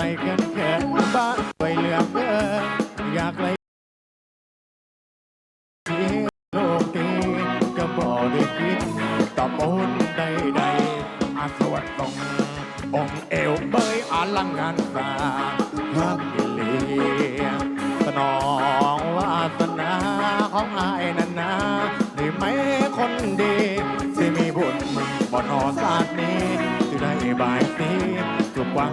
ใจเกินเกินบ้าไปเหลือเกินอยากเลยที่โลกนี้ก็บอกได้คิดต่อมนใดๆอาสวดตรงองเอวเบยอาลังงานสร้างฮักเลียสนองวาสนาของอายนันนาได้ไหมคนดีที่มีบุญบ่นอศาสตร์นี้ที่ได้บาย หวัง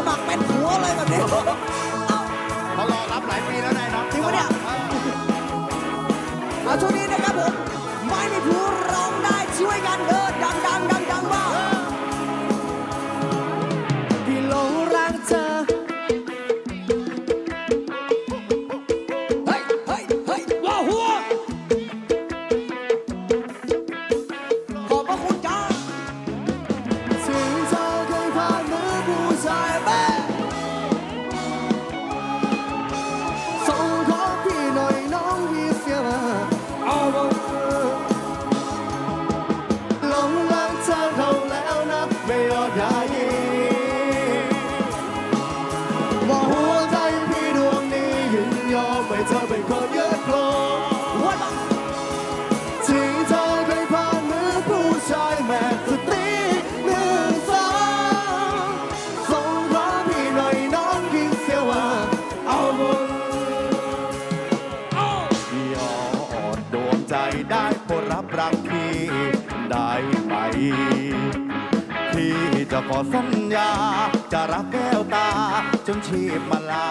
สมัครเป็นผัวเลยแบบนี้ ได้โปรดรับรักพี่ได้ไหมพี่จะขอสัญญา จะรักแก้วตา จนชีพมาลา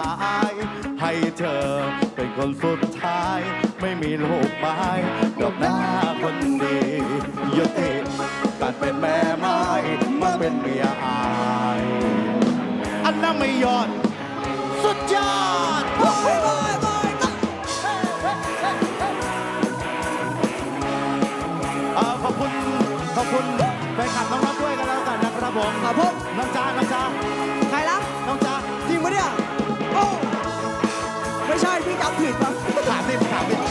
ย ให้เธอเป็นคนสุดท้าย ไม่มีโลกไม้ดอกหน้าคนดียุติการเป็นแม่ไม้มาเป็นเมียอาย อันนั้นไม่ยอด สุดยอด ขอบคุณแฟนคลับน้องๆด้วยกันแล้วกันนะครับผมครับผมน้องจ้าน้องจ้าใครล่ะน้องจ้าจริงไหมเนี่ยโอ้ไม่ใช่พี่จำผิดมั้งถามดิถามดิ